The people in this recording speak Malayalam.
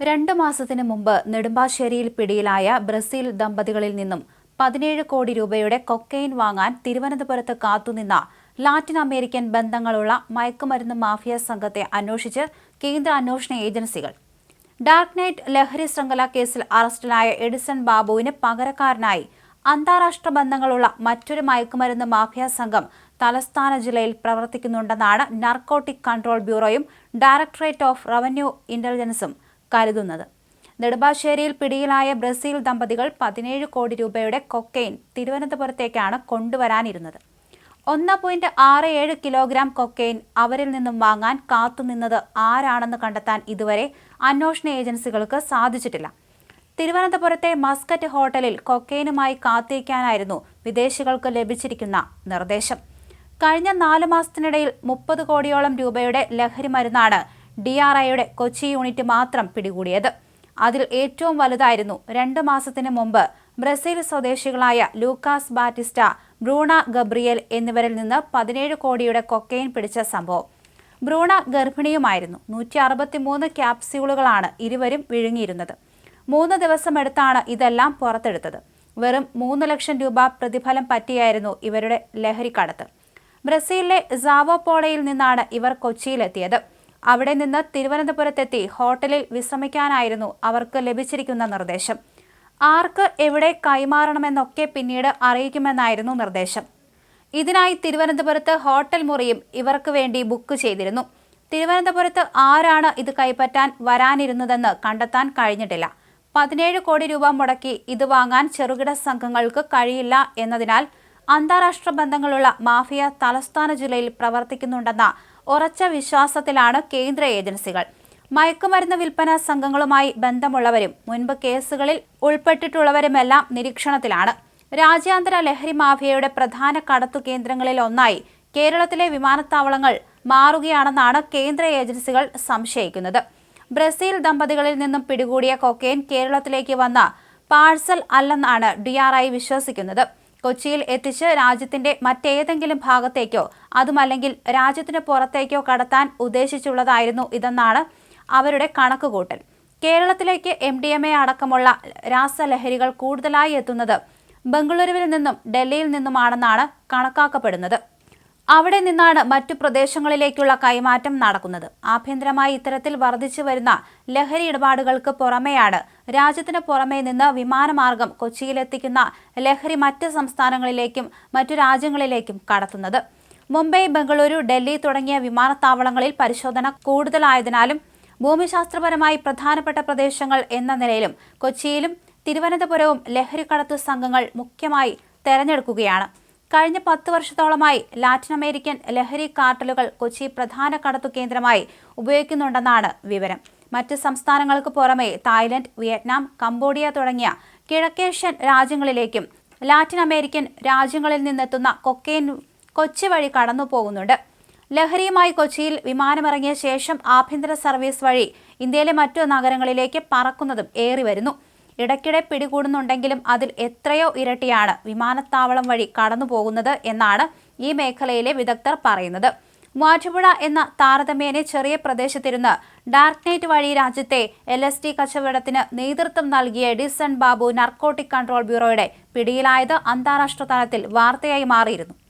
രണ്ട് മാസത്തിന് മുമ്പ് നെടുമ്പാശ്ശേരിയിൽ പിടിയിലായ ബ്രസീൽ ദമ്പതികളിൽ നിന്നും പതിനേഴ് കോടി രൂപയുടെ കൊക്കൈൻ വാങ്ങാൻ തിരുവനന്തപുരത്ത് കാത്തുനിന്ന ലാറ്റിൻ അമേരിക്കൻ ബന്ധങ്ങളുള്ള മയക്കുമരുന്ന് മാഫിയ സംഘത്തെ അന്വേഷിച്ച് കേന്ദ്ര അന്വേഷണ ഏജൻസികൾ. ഡാർക്ക് നൈറ്റ് ലഹരി ശൃംഖല കേസിൽ അറസ്റ്റിലായ എഡിസൺ ബാബുവിന് പകരക്കാരനായി അന്താരാഷ്ട്ര ബന്ധങ്ങളുള്ള മറ്റൊരു മയക്കുമരുന്ന് മാഫിയ സംഘം തലസ്ഥാന ജില്ലയിൽ പ്രവർത്തിക്കുന്നുണ്ടെന്നാണ് നാർക്കോട്ടിക് കൺട്രോൾ ബ്യൂറോയും ഡയറക്ടറേറ്റ് ഓഫ് റവന്യൂ ഇന്റലിജൻസും കരുതുന്നത്. നെടുമ്പാശ്ശേരിയിൽ പിടിയിലായ ബ്രസീൽ ദമ്പതികൾ പതിനേഴ് കോടി രൂപയുടെ കൊക്കെയിൻ തിരുവനന്തപുരത്തേക്കാണ് കൊണ്ടുവരാനിരുന്നത്. ഒന്ന് പോയിന്റ് ആറ് ഏഴ് കിലോഗ്രാം കൊക്കെയിൻ അവരിൽ നിന്നും വാങ്ങാൻ കാത്തുനിന്നത് ആരാണെന്ന് കണ്ടെത്താൻ ഇതുവരെ അന്വേഷണ ഏജൻസികൾക്ക് സാധിച്ചിട്ടില്ല. തിരുവനന്തപുരത്തെ മസ്കറ്റ് ഹോട്ടലിൽ കൊക്കെയിനുമായി കാത്തിരിക്കാനായിരുന്നു വിദേശികൾക്ക് ലഭിച്ചിരിക്കുന്ന നിർദ്ദേശം. കഴിഞ്ഞ നാല് മാസത്തിനിടയിൽ മുപ്പത് കോടിയോളം രൂപയുടെ ലഹരി മരുന്നാണ് ഡി ആർ ഐയുടെ കൊച്ചി യൂണിറ്റ് മാത്രം പിടികൂടിയത്. അതിൽ ഏറ്റവും വലുതായിരുന്നു രണ്ട് മാസത്തിന് മുമ്പ് ബ്രസീൽ സ്വദേശികളായ ലൂക്കാസ് ബാറ്റിസ്റ്റ ബ്രൂണ ഗബ്രിയൽ എന്നിവരിൽ നിന്ന് പതിനേഴ് കോടിയുടെ കൊക്കെയിൻ പിടിച്ച സംഭവം. ബ്രൂണ ഗർഭിണിയുമായിരുന്നു. നൂറ്റി അറുപത്തിമൂന്ന് ക്യാപ്സ്യൂളുകളാണ് ഇരുവരും വിഴുങ്ങിയിരുന്നത്. മൂന്ന് ദിവസമെടുത്താണ് ഇതെല്ലാം പുറത്തെടുത്തത്. വെറും മൂന്ന് ലക്ഷം രൂപ പ്രതിഫലം പറ്റിയായിരുന്നു ഇവരുടെ ലഹരിക്കടത്ത്. ബ്രസീലിലെ സാവോപോളയിൽ നിന്നാണ് ഇവർ കൊച്ചിയിലെത്തിയത്. അവിടെ നിന്ന് തിരുവനന്തപുരത്തെത്തി ഹോട്ടലിൽ വിശ്രമിക്കാനായിരുന്നു അവർക്ക് ലഭിച്ചിരിക്കുന്ന നിർദ്ദേശം. ആർക്ക് എവിടെ കൈമാറണമെന്നൊക്കെ പിന്നീട് അറിയിക്കുമെന്നായിരുന്നു നിർദ്ദേശം. ഇതിനായി തിരുവനന്തപുരത്ത് ഹോട്ടൽ മുറിയും ഇവർക്ക് വേണ്ടി ബുക്ക് ചെയ്തിരുന്നു. തിരുവനന്തപുരത്ത് ആരാണ് ഇത് കൈപ്പറ്റാൻ വരാനിരുന്നതെന്ന് കണ്ടെത്താൻ കഴിഞ്ഞിട്ടില്ല. പതിനേഴ് കോടി രൂപ മുടക്കി ഇത് വാങ്ങാൻ ചെറുകിട സംഘങ്ങൾക്ക് കഴിയില്ല എന്നതിനാൽ അന്താരാഷ്ട്ര ബന്ധങ്ങളുള്ള മാഫിയ തലസ്ഥാന ജില്ലയിൽ പ്രവർത്തിക്കുന്നുണ്ടെന്ന ഉറച്ച വിശ്വാസത്തിലാണ് കേന്ദ്ര ഏജൻസികൾ. മയക്കുമരുന്ന് വിൽപ്പന സംഘങ്ങളുമായി ബന്ധമുള്ളവരും മുൻപ് കേസുകളിൽ ഉൾപ്പെട്ടിട്ടുള്ളവരുമെല്ലാം നിരീക്ഷണത്തിലാണ്. രാജ്യാന്തര ലഹരി മാഫിയയുടെ പ്രധാന കടത്തു കേന്ദ്രങ്ങളിൽ ഒന്നായി കേരളത്തിലെ വിമാനത്താവളങ്ങൾ മാറുകയാണെന്നാണ് കേന്ദ്ര ഏജൻസികൾ സംശയിക്കുന്നത്. ബ്രസീൽ ദമ്പതികളിൽ നിന്നും പിടികൂടിയ കൊക്കെയിൻ കേരളത്തിലേക്ക് വന്ന പാഴ്സൽ അല്ലെന്നാണ് ഡി വിശ്വസിക്കുന്നത്. കൊച്ചിയിൽ എത്തിച്ച് രാജ്യത്തിന്റെ മറ്റേതെങ്കിലും ഭാഗത്തേക്കോ അതുമല്ലെങ്കിൽ രാജ്യത്തിന് പുറത്തേക്കോ കടത്താൻ ഉദ്ദേശിച്ചുള്ളതായിരുന്നു ഇതെന്നാണ് അവരുടെ കണക്കുകൂട്ടൽ. കേരളത്തിലേക്ക് എം ഡി എം എ അടക്കമുള്ള രാസലഹരികൾ കൂടുതലായി എത്തുന്നത് ബംഗളൂരുവിൽ നിന്നും ഡൽഹിയിൽ നിന്നുമാണെന്നാണ് കണക്കാക്കപ്പെടുന്നത്. അവിടെ നിന്നാണ് മറ്റു പ്രദേശങ്ങളിലേക്കുള്ള കൈമാറ്റം നടക്കുന്നത്. ആഭ്യന്തരമായി ഇത്തരത്തിൽ വർദ്ധിച്ചു വരുന്ന ലഹരി ഇടപാടുകൾക്ക് പുറമെയാണ് രാജ്യത്തിന് പുറമേ നിന്ന് വിമാനമാർഗം കൊച്ചിയിലെത്തിക്കുന്ന ലഹരി മറ്റ് സംസ്ഥാനങ്ങളിലേക്കും മറ്റു രാജ്യങ്ങളിലേക്കും കടത്തുന്നത്. മുംബൈ ബംഗളൂരു ഡൽഹി തുടങ്ങിയ വിമാനത്താവളങ്ങളിൽ പരിശോധന കൂടുതലായതിനാലും ഭൂമിശാസ്ത്രപരമായി പ്രധാനപ്പെട്ട പ്രദേശങ്ങൾ എന്ന നിലയിലും കൊച്ചിയിലും തിരുവനന്തപുരവും ലഹരിക്കടത്ത് സംഘങ്ങൾ മുഖ്യമായി തെരഞ്ഞെടുക്കുകയാണ്. കഴിഞ്ഞ പത്ത് വർഷത്തോളമായി ലാറ്റിൻ അമേരിക്കൻ ലഹരി കാർട്ടലുകൾ കൊച്ചി പ്രധാന കടത്തു കേന്ദ്രമായി ഉപയോഗിക്കുന്നുണ്ടെന്നാണ് വിവരം. മറ്റ് സംസ്ഥാനങ്ങൾക്ക് പുറമെ തായ്ലൻഡ് വിയറ്റ്നാം കംബോഡിയ തുടങ്ങിയ കിഴക്കേഷ്യൻ രാജ്യങ്ങളിലേക്കും ലാറ്റിൻ അമേരിക്കൻ രാജ്യങ്ങളിൽ നിന്നെത്തുന്ന കൊക്കെയിൻ കൊച്ചി വഴി കടന്നു പോകുന്നുണ്ട് ലഹരിയുമായി കൊച്ചിയിൽ വിമാനമിറങ്ങിയ ശേഷം ആഭ്യന്തര സർവീസ് വഴി ഇന്ത്യയിലെ മറ്റു നഗരങ്ങളിലേക്ക് പറക്കുന്നതും ഏറി വരുന്നു ഇടയ്ക്കിടെ പിടികൂടുന്നുണ്ടെങ്കിലും അതിൽ എത്രയോ ഇരട്ടിയാണ് വിമാനത്താവളം വഴി കടന്നു പോകുന്നത് എന്നാണ് ഈ മേഖലയിലെ വിദഗ്ധർ പറയുന്നത്. മൂവാറ്റുപുഴ എന്ന താരതമ്യേനെ ചെറിയ പ്രദേശത്തിരുന്ന് ഡാർക്ക് നൈറ്റ് വഴി രാജ്യത്തെ എൽ എസ് ടി കച്ചവടത്തിന് നേതൃത്വം നൽകിയ എഡിസൺ ബാബു നർക്കോട്ടിക് കൺട്രോൾ ബ്യൂറോയുടെ പിടിയിലായത് അന്താരാഷ്ട്ര തലത്തിൽ വാർത്തയായി മാറിയിരുന്നു.